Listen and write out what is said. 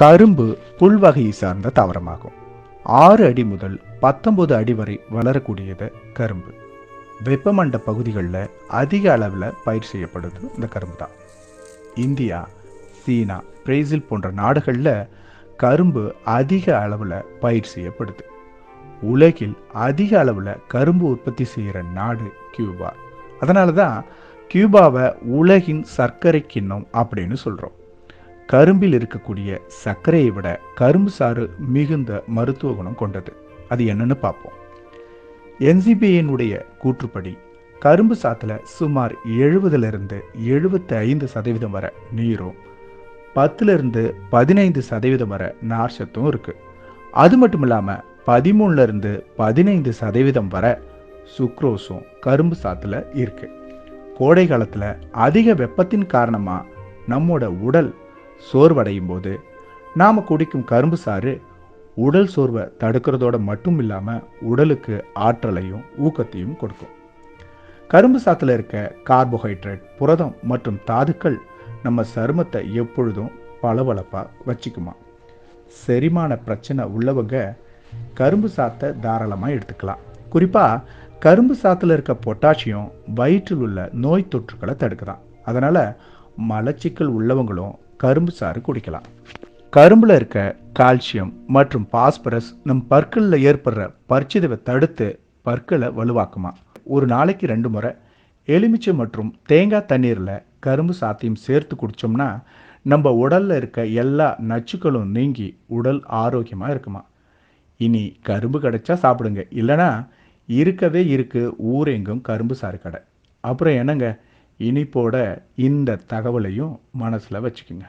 கரும்பு புல்வகையை சார்ந்த தாவரமாகும். ஆறு அடி முதல் பத்தொன்பது அடி வரை வளரக்கூடியது கரும்பு. வெப்பமண்ட பகுதிகளில் அதிக அளவில் பயிர் செய்யப்படுது இந்த கரும்பு தான் இந்தியா சீனா பிரேசில் போன்ற நாடுகளில் கரும்பு அதிக அளவில் பயிர் செய்யப்படுது. உலகில் அதிக அளவில் கரும்பு உற்பத்தி செய்கிற நாடு கியூபா. அதனால தான் கியூபாவை உலகின் சர்க்கரை கிண்ணம் அப்படின்னு சொல்கிறோம் கரும்பில் இருக்கக்கூடிய சர்க்கரையை விட கரும்பு சாறு மிகுந்த மருத்துவ குணம் கொண்டது. அது என்னன்னு பார்ப்போம். என்சிபியினுடைய கூற்றுப்படி கரும்பு சாத்தில் சுமார் எழுபதுலேருந்து எழுபத்தி ஐந்து சதவீதம் வரை நீரும் பத்துலேருந்து பதினைந்து சதவீதம் வரை நார்ச்சத்தும் இருக்குது அது மட்டும் இல்லாமல் பதிமூணுலேருந்து பதினைந்து சதவீதம் வரை சுக்ரோஸும் கரும்பு சாத்தில் இருக்கு. கோடை காலத்தில் அதிக வெப்பத்தின் காரணமாக நம்மோட உடல் சோர்வடையும் போது நாம் குடிக்கும் கரும்பு சாறு உடல் சோர்வை தடுக்கிறதோட மட்டும் இல்லாமல் உடலுக்கு ஆற்றலையும் ஊக்கத்தையும் கொடுக்கும். கரும்பு சாத்தில் இருக்க கார்போஹைட்ரேட் புரதம் மற்றும் தாதுக்கள் நம்ம சருமத்தை எப்பொழுதும் பளபளப்பாக வச்சுக்குமா. செரிமான பிரச்சனை உள்ளவங்க கரும்பு சாத்தை தாராளமாக எடுத்துக்கலாம். குறிப்பாக கரும்பு சாத்தில் இருக்க பொட்டாசியம் வயிற்றில் உள்ள நோய் தொற்றுக்களை தடுக்குதான். அதனால் மலச்சிக்கல் உள்ளவங்களும் கரும்பு சாறு குடிக்கலாம். கரும்பில் இருக்க கால்சியம் மற்றும் பாஸ்பரஸ் நம் பற்களில் ஏற்படுற பற்சிதவை தடுத்து பற்களை வலுவாக்குமா. ஒரு நாளைக்கு ரெண்டு முறை எலுமிச்சை மற்றும் தேங்காய் தண்ணீரில் கரும்பு சாத்தையும் சேர்த்து குடித்தோம்னா நம்ம உடலில் இருக்க எல்லா நச்சுக்களும் நீங்கி உடல் ஆரோக்கியமாக இருக்குமா. இனி கரும்பு கிடைச்சா சாப்பிடுங்க. இல்லைனா இருக்கவே இருக்குது ஊரெங்கும் கரும்பு சாறு கடை. அப்புறம் என்னங்க? இனிப்போட இந்த தகவலையும் மனசில் வச்சுக்கோங்க.